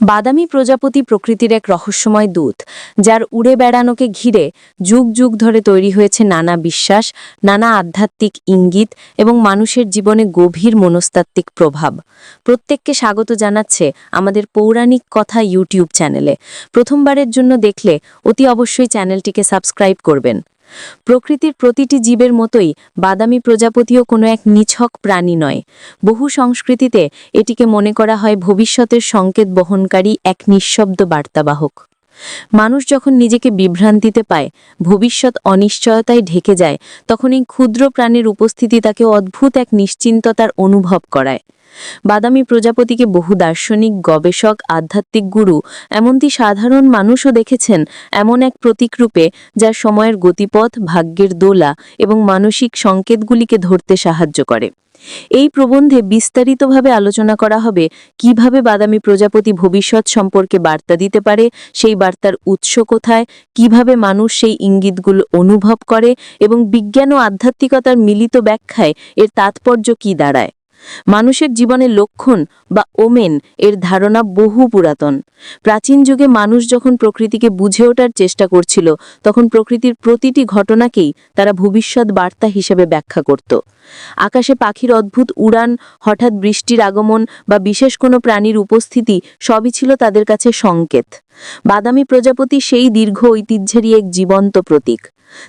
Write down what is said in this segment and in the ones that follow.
বাদামি প্রজাপতি প্রকৃতির এক রহস্যময় দূত, যার উড়ে বেড়ানোকে ঘিরে যুগ যুগ ধরে তৈরি হয়েছে নানা বিশ্বাস, নানা আধ্যাত্মিক ইঙ্গিত এবং মানুষের জীবনে গভীর মনস্তাত্ত্বিক প্রভাব। প্রত্যেককে স্বাগত জানাচ্ছে আমাদের পৌরাণিক কথা ইউটিউব চ্যানেলে। প্রথমবারের জন্য দেখলে অতি অবশ্যই চ্যানেলটিকে সাবস্ক্রাইব করবেন। প্রকৃতির প্রতিটি জীবের মতোই বাদামি প্রজাপতিও কোনো এক নিছক প্রাণী নয়। বহু সংস্কৃতিতে এটিকে মনে করা হয় ভবিষ্যতের সংকেত বহনকারী এক নিঃশব্দ বার্তাবাহক। মানুষ যখন নিজেকে বিভ্রান্তিতে পায়, ভবিষ্যৎ অনিশ্চয়তায় ঢেকে যায়, তখন এই ক্ষুদ্র প্রাণীর উপস্থিতি তাকে অদ্ভুত এক নিশ্চিন্ততার অনুভব করায়। বাদামি প্রজাপতিকে বহু দার্শনিক, গবেষক, আধ্যাত্মিক গুরু, এমনকি সাধারণ মানুষও দেখেছেন এমন এক প্রতীকরূপে যা সময়ের গতিপথ, ভাগ্যের দোলা এবং মানসিক সংকেতগুলিকে ধরতে সাহায্য করে। এই প্রবন্ধে বিস্তারিতভাবে আলোচনা করা হবে কীভাবে বাদামি প্রজাপতি ভবিষ্যৎ সম্পর্কে বার্তা দিতে পারে, সেই বার্তার উৎস কোথায়, কীভাবে মানুষ সেই ইঙ্গিতগুলো অনুভব করে এবং বিজ্ঞান ও আধ্যাত্মিকতার মিলিত ব্যাখ্যায় এর তাৎপর্য কি দাঁড়ায়। মানুষের জীবনের লক্ষণ বা ওমেন এর ধারণা বহু পুরাতন। প্রাচীন যুগে মানুষ যখন প্রকৃতিকে বুঝে ওঠার চেষ্টা করছিল, তখন প্রকৃতির প্রতিটি ঘটনাকেই তারা ভবিষ্যৎ বার্তা হিসেবে ব্যাখ্যা করত। আকাশে পাখির অদ্ভুত উড়ান, হঠাৎ বৃষ্টির আগমন বা বিশেষ কোনো প্রাণীর উপস্থিতি সবই ছিল তাদের কাছে সংকেত। বাদামি প্রজাপতি সেই দীর্ঘ ঐতিহ্যেরই এক জীবন্ত প্রতীক।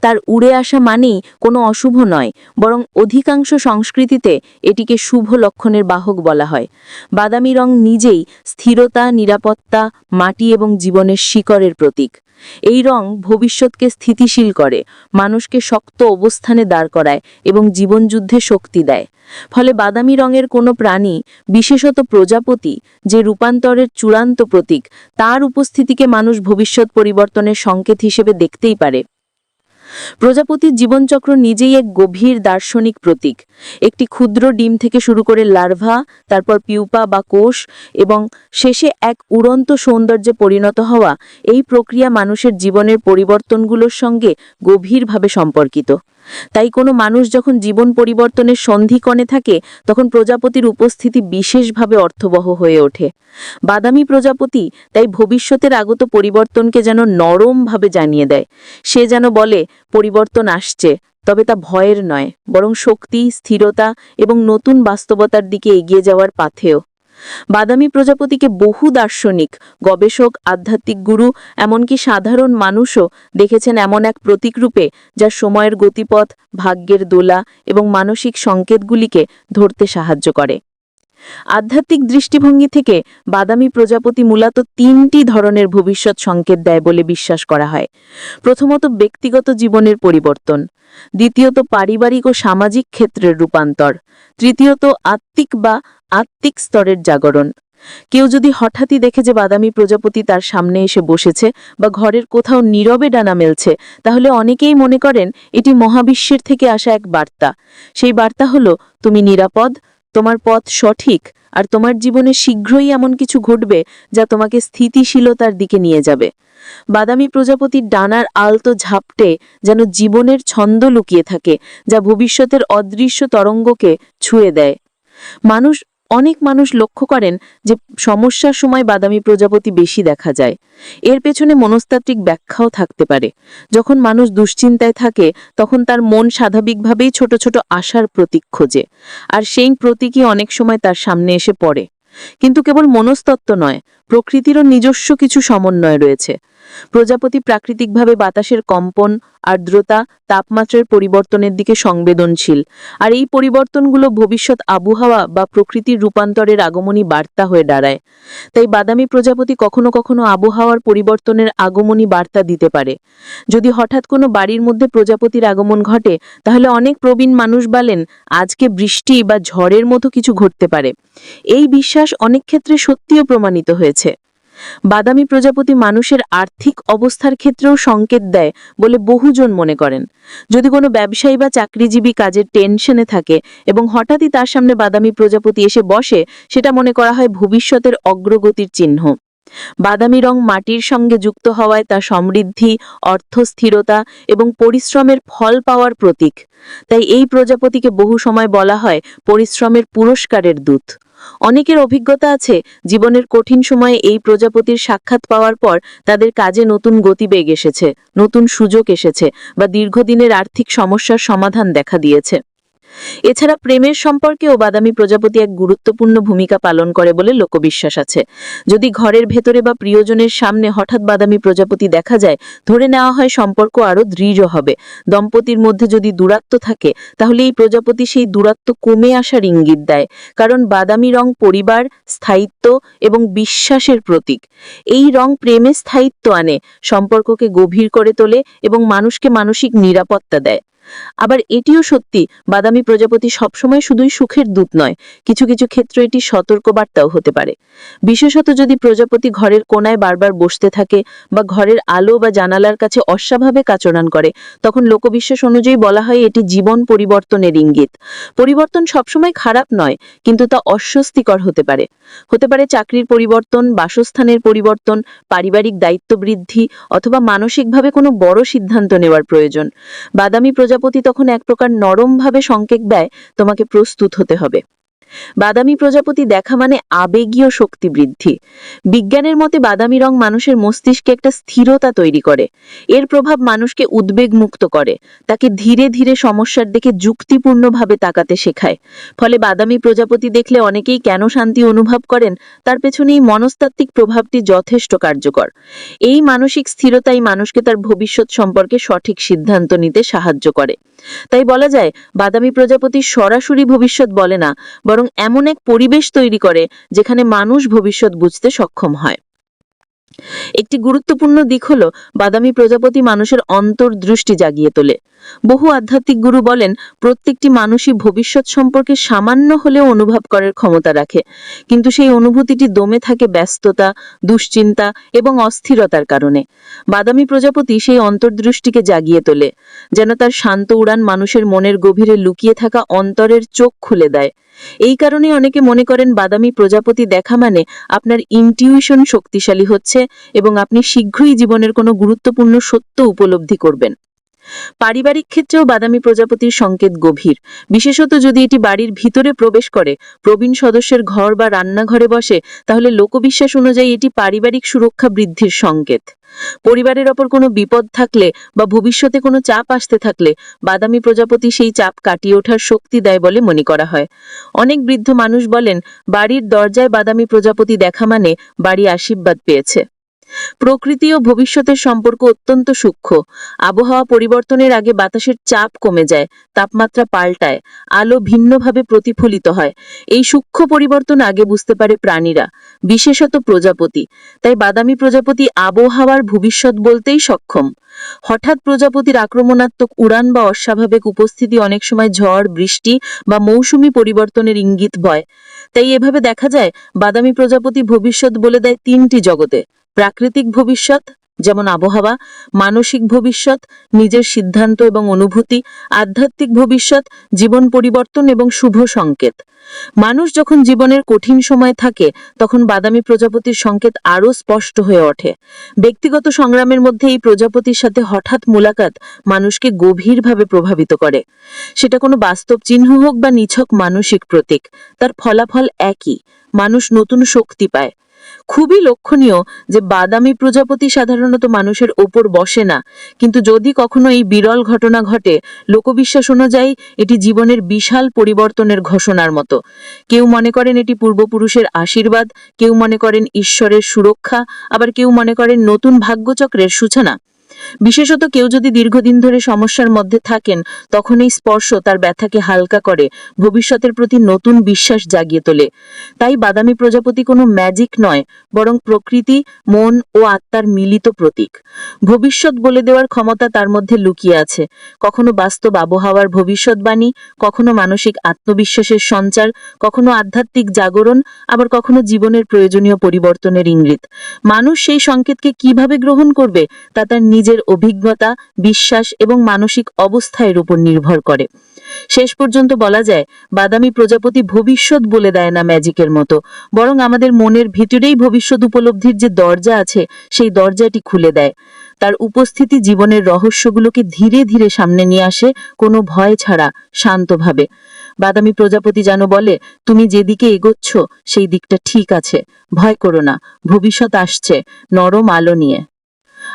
তার উড়ে আসা মানেই কোনো অশুভ নয়, বরং অধিকাংশ সংস্কৃতিতে এটিকে শুভ লক্ষণের বাহক বলা হয়। বাদামি রং নিজেই স্থিরতা, নিরাপত্তা, মাটি এবং জীবনের শিকড়ের প্রতীক। এই রং ভবিষ্যৎকে স্থিতিশীল করে, মানুষকে শক্ত অবস্থানে দাঁড় করায় এবং জীবনযুদ্ধে শক্তি দেয়। ফলে বাদামি রঙের কোনো প্রাণী, বিশেষত প্রজাপতি, যে রূপান্তরের চূড়ান্ত প্রতীক, তার উপস্থিতিকে মানুষ ভবিষ্যৎ পরিবর্তনের সংকেত হিসেবে দেখতেই পারে। প্রজাপতির জীবনচক্র নিজেই এক গভীর দার্শনিক প্রতীক। একটি ক্ষুদ্র ডিম থেকে শুরু করে লার্ভা, তারপর পিউপা বা কোষ এবং শেষে এক উড়ন্ত সৌন্দর্যে পরিণত হওয়া এই প্রক্রিয়া মানুষের জীবনের পরিবর্তনগুলোর সঙ্গে গভীরভাবে সম্পর্কিত। তাই কোনো মানুষ যখন জীবন পরিবর্তনের সন্ধিকণে থাকে, তখন প্রজাপতির উপস্থিতি বিশেষভাবে অর্থবহ হয়ে ওঠে। বাদামি প্রজাপতি তাই ভবিষ্যতের আগত পরিবর্তনকে যেন নরমভাবে জানিয়ে দেয়। সে যেন বলে, পরিবর্তন আসছে। তবে তা ভয়ের নয়, বরং শক্তি, স্থিরতা এবং নতুন বাস্তবতার দিকে এগিয়ে যাওয়ার পাথেয়। বাদামি প্রজাপতিকে বহু দার্শনিক, গবেষক, আধ্যাত্মিক গুরু, এমনকি সাধারণ মানুষও দেখেছেন এমন এক প্রতীকরূপে যা সময়ের গতিপথ, ভাগ্যের দোলা এবং মানসিক সংকেতগুলিকে ধরতে সাহায্য করে। আধ্যাত্মিক দৃষ্টিভঙ্গি থেকে বাদামি প্রজাপতি মূলত তিনটি ধরনের ভবিষ্যৎ সংকেত দেয় বলে বিশ্বাস করা হয়। প্রথমত ব্যক্তিগত জীবনের পরিবর্তন, দ্বিতীয়ত পারিবারিক ও সামাজিক ক্ষেত্রের রূপান্তর, তৃতীয়ত আত্মিক বা আত্মিক স্তরের জাগরণ। কেউ যদি হঠাৎই দেখে যে বাদামি প্রজাপতি তার সামনে এসে বসেছে বা ঘরের কোথাও নীরবে ডানা মেলছে, তাহলে অনেকেই মনে করেন এটি মহাবিশ্বের থেকে আসা এক বার্তা। সেই বার্তা হলো, তুমি নিরাপদ, তোমার পথ সঠিক, আর তোমার জীবনে শীঘ্রই এমন কিছু ঘটবে যা তোমাকে স্থিতিশীলতার দিকে নিয়ে যাবে। বাদামি প্রজাপতির ডানার আলতো ঝাপটে যেন জীবনের ছন্দ লুকিয়ে থাকে, যা ভবিষ্যতের অদৃশ্য তরঙ্গকে ছুঁয়ে দেয়। মানুষ অনেক মানুষ লক্ষ্য করেন যে সমস্যার সময় বাদামি প্রজাপতি বেশি দেখা যায়। এর পেছনে মনস্তাত্ত্বিক ব্যাখ্যাও থাকতে পারে। যখন মানুষ দুশ্চিন্তায় থাকে, তখন তার মন স্বাভাবিকভাবেই ছোট ছোট আশার প্রতীক খোঁজে, আর সেই প্রতীকই অনেক সময় তার সামনে এসে পড়ে। কিন্তু কেবল মনস্তত্ত্ব নয়, প্রকৃতিরও নিজস্ব কিছু সমন্বয় রয়েছে। প্রজাপতি প্রাকৃতিকভাবে বাতাসের কম্পন, আর্দ্রতা, তাপমাত্রার পরিবর্তনের দিকে সংবেদনশীল। আর এই পরিবর্তনগুলো ভবিষ্যৎ আবহাওয়া বা প্রকৃতির রূপান্তরের আগমনী বার্তা হয়ে দাঁড়ায়। তাই বাদামি প্রজাপতি কখনো কখনো আবহাওয়ার পরিবর্তনের আগমনী বার্তা দিতে পারে। যদি হঠাৎ কোনো বাড়ির মধ্যে প্রজাপতির আগমন ঘটে, তাহলে অনেক প্রবীণ মানুষ বলেন, আজকে বৃষ্টি বা ঝড়ের মতো কিছু ঘটতে পারে। এই বিশ্বাস অনেক ক্ষেত্রে সত্যিও প্রমাণিত হয়েছে। বাদামি প্রজাপতি মানুষের আর্থিক অবস্থার ক্ষেত্রেও সংকেত দেয় বলে বহুজন মনে করেন। যদি কোনো ব্যবসায়ী বা চাকরিজীবী কাজের টেনশনে থাকে এবং হঠাৎই তার সামনে বাদামি প্রজাপতি এসে বসে, সেটা মনে করা হয় ভবিষ্যতের অগ্রগতির চিহ্ন। বাদামি রং মাটির সঙ্গে যুক্ত হওয়ায় তা সমৃদ্ধি অর্থস্থিরতা এবং পরিশ্রমের ফল পাওয়ার প্রতীক। তাই এই প্রজাপতিকে বহু সময় বলা হয় পরিশ্রমের পুরস্কারের দূত। অনেকের অভিজ্ঞতা আছে, জীবনের কঠিন সময়ে এই প্রজাপতির সাক্ষাৎ পাওয়ার পর তাদের কাজে নতুন গতিবেগ এসেছে, নতুন সুযোগ এসেছে বা দীর্ঘদিনের আর্থিক সমস্যার সমাধান দেখা দিয়েছে। এছাড়া প্রেমের সম্পর্কেও বাদামি প্রজাপতি এক গুরুত্বপূর্ণ ভূমিকা পালন করে বলে লোকবিশ্বাস আছে। যদি ঘরের ভেতরে বা প্রিয়জনের সামনে হঠাৎ বাদামি প্রজাপতি দেখা যায়, ধরে নেওয়া হয় সম্পর্ক আরও দৃঢ় হবে। দম্পতির মধ্যে যদি দূরত্ব থাকে, তাহলে এই প্রজাপতি সেই দূরত্ব কমে আসার ইঙ্গিত দেয়, কারণ বাদামি রং পরিবার, স্থায়িত্ব এবং বিশ্বাসের প্রতীক। এই রং প্রেমে স্থায়িত্ব আনে, সম্পর্ককে গভীর করে তোলে এবং মানুষকে মানসিক নিরাপত্তা দেয়। আবার এটিও সত্যি, বাদামি প্রজাপতি সবসময় শুধুই সুখের দূত নয়, কিছু কিছু ক্ষেত্রে এটি সতর্কবার্তাও হতে পারে। বিশেষত যদি প্রজাপতি ঘরের কোনায় বারবার বসতে থাকে বা ঘরের আলো বা জানালার কাছে অস্বাভাবিক আচরণ করে, তখন লোকবিশ্বাস অনুযায়ী বলা হয় এটি জীবন পরিবর্তনের ইঙ্গিত। পরিবর্তন সবসময় খারাপ নয়, কিন্তু তা অস্বস্তিকর হতে পারে। হতে পারে চাকরির পরিবর্তন, বাসস্থানের পরিবর্তন, পারিবারিক দায়িত্ব বৃদ্ধি, অথবা মানসিকভাবে কোনো বড় সিদ্ধান্ত নেওয়ার প্রয়োজন। বাদামি প্রজাপতি তখন এক প্রকার নরমভাবে সংকেত দেয় তোমাকে প্রস্তুত হতে হবে। বাদামি প্রজাপতি দেখা মানে আবেগীয় শক্তি বৃদ্ধি। বিজ্ঞানের মতে বাদামি রং মানুষের মস্তিষ্কে একটা স্থিরতা তৈরি করে। এর প্রভাব মানুষকে উদ্বেগ মুক্ত করে, তাকে ধীরে ধীরে সমস্যার দিকে যুক্তিপূর্ণভাবে তাকাতে শেখায়। ফলে বাদামি প্রজাপতি দেখলে অনেকেই কেন শান্তি অনুভব করেন, তার পেছনে এই মনস্তাত্ত্বিক প্রভাবটি যথেষ্ট কার্যকর। এই মানসিক স্থিরতাই মানুষকে তার ভবিষ্যৎ সম্পর্কে সঠিক সিদ্ধান্ত নিতে সাহায্য করে। তাই বলা যায়, বাদামি প্রজাপতি সরাসরি ভবিষ্যৎ বলে না, বরং এমন এক পরিবেশ তৈরি করে যেখানে মানুষ ভবিষ্যৎ বুঝতে সক্ষম হয়। একটি গুরুত্বপূর্ণ দিক হল বাদামি প্রজাপতি মানুষের অন্তর্দৃষ্টি জাগিয়ে তোলে। বহু আধ্যাত্মিক গুরু বলেন, প্রত্যেকটি মানুষই ভবিষ্যৎ সম্পর্কে সামান্য হলেও অনুভব করার ক্ষমতা রাখে, কিন্তু সেই অনুভূতিটি দমে থাকে ব্যস্ততা, দুশ্চিন্তা এবং অস্থিরতার কারণে। বাদামি প্রজাপতি সেই অন্তর্দৃষ্টিকে জাগিয়ে তোলে, যেন তার শান্ত উড়ান মানুষের মনের গভীরে লুকিয়ে থাকা অন্তরের চোখ খুলে দেয়। এই কারণে অনেকে মনে করেন বাদামি প্রজাপতি দেখা মানে আপনার ইনটিউশন শক্তিশালী হচ্ছে এবং আপনি শীঘ্রই জীবনের কোনো গুরুত্বপূর্ণ সত্য উপলব্ধি করবেন। পারিবারিক ক্ষেত্রেও বাদামি প্রজাপতির সংকেত গভীর। বিশেষত যদি এটি বাড়ির ভিতরে প্রবেশ করে, প্রবীণ সদস্যের ঘর বা রান্নাঘরে বসে, তাহলে লোকবিশ্বাস অনুযায়ী এটি পারিবারিক সুরক্ষা বৃদ্ধির সংকেত। পরিবারের ওপর কোনো বিপদ থাকলে বা ভবিষ্যতে কোনো চাপ আসতে থাকলে, বাদামি প্রজাপতি সেই চাপ কাটিয়ে ওঠার শক্তি দেয় বলে মনে করা হয়। অনেক বৃদ্ধ মানুষ বলেন, বাড়ির দরজায় বাদামি প্রজাপতি দেখা মানে বাড়ি আশীর্বাদ পেয়েছে। প্রকৃতি ও ভবিষ্যতের সম্পর্ক অত্যন্ত সূক্ষ্ম। আবহাওয়া পরিবর্তনের আগে বাতাসের চাপ কমে যায়, তাপমাত্রা পাল্টায়, আলো ভিন্নভাবে প্রতিফলিত হয়। এই সূক্ষ্ম পরিবর্তন আগে বুঝতে পারে প্রাণীরা, বিশেষত প্রজাপতি। তাই বাদামি প্রজাপতি আবহাওয়ার ভবিষ্যৎ বলতেই সক্ষম। হঠাৎ প্রজাপতির আক্রমণাত্মক উড়ান বা অস্বাভাবিক উপস্থিতি অনেক সময় ঝড়, বৃষ্টি বা মৌসুমী পরিবর্তনের ইঙ্গিত বয়। তাই এভাবে দেখা যায়, বাদামি প্রজাপতি ভবিষ্যৎ বলে দেয় তিনটি জগতে। প্রাকৃতিক ভবিষ্যৎ, যেমন আবহাওয়া, মানসিক ভবিষ্যৎ, নিজের সিদ্ধান্ত এবং অনুভূতি, আধ্যাত্মিক ভবিষ্যৎ, জীবন পরিবর্তন এবং শুভ সংকেত। মানুষ যখন জীবনের কঠিন সময় থাকে, তখন বাদামি প্রজাপতির সংকেত আরও স্পষ্ট হয়ে ওঠে। ব্যক্তিগত সংগ্রামের মধ্যে এই প্রজাপতির সাথে হঠাৎ মোলাকাত মানুষকে গভীরভাবে প্রভাবিত করে। সেটা কোনো বাস্তব চিহ্ন হোক বা নিছক মানসিক প্রতীক, তার ফলাফল একই। মানুষ নতুন শক্তি পায়। খুবই লক্ষণীয় যে বাদামি প্রজাপতি সাধারণত মানুষের ওপর বসে না। কিন্তু যদি কখনো এই বিরল ঘটনা ঘটে, লোকবিশ্বাস অনুযায়ী এটি জীবনের বিশাল পরিবর্তনের ঘোষণার মতো। কেউ মনে করেন এটি পূর্বপুরুষের আশীর্বাদ, কেউ মনে করেন ঈশ্বরের সুরক্ষা, আবার কেউ মনে করেন নতুন ভাগ্যচক্রের সূচনা। বিশেষত কেউ যদি দীর্ঘদিন ধরে সমস্যার মধ্যে থাকেন তখন এই স্পর্শ তার ব্যথাকে হালকা করে, ভবিষ্যতের প্রতি নতুন বিশ্বাস জাগিয়ে তোলে। তাই বাদামি প্রজাপতি কোনো ম্যাজিক নয়, বরং প্রকৃতি, মন ও আত্মার মিলিত প্রতীক। ভবিষ্যৎ বলে দেওয়ার ক্ষমতা তার মধ্যে লুকিয়ে আছে। কখনো বাস্তব আবহাওয়ার ভবিষ্যৎবাণী, কখনো মানসিক আত্মবিশ্বাসের সঞ্চার, কখনো আধ্যাত্মিক জাগরণ, আবার কখনো জীবনের প্রয়োজনীয় পরিবর্তনের ইঙ্গিত। মানুষ সেই সংকেতকে কীভাবে গ্রহণ করবে, তা তার নিজের অভিজ্ঞতা, বিশ্বাস এবং মানসিক অবস্থায়ের উপর নির্ভর করে। শেষ পর্যন্ত বলা যায়, বাদামি প্রজাপতি ভবিষ্যৎ বলে দেয় না ম্যাজিকের মতো। বরং আমাদের মনের ভিতরেই ভবিষ্যৎ উপলব্ধির যে দরজা আছে, সেই দরজাটি খুলে দেয়। তার উপস্থিতি জীবনের রহস্যগুলোকে ধীরে ধীরে সামনে নিয়ে আসে কোনো ভয় ছাড়া, শান্তভাবে। বাদামি প্রজাপতি যেন বলে, তুমি যেদিকে এগোচ্ছ, সেই দিকটা ঠিক আছে। ভয় করো না, ভবিষ্যৎ আসছে, নরম আলো নিয়ে।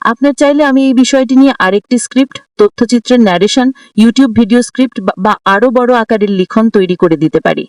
আপনার চাইলে আমি এই বিষয়টি নিয়ে আরেকটি স্ক্রিপ্ট, তথ্যচিত্রের ন্যারেশন ইউটিউব ভিডিও স্ক্রিপ্ট বা- আরও আরও বড় আকারের লিখন তৈরি করে দিতে পারি।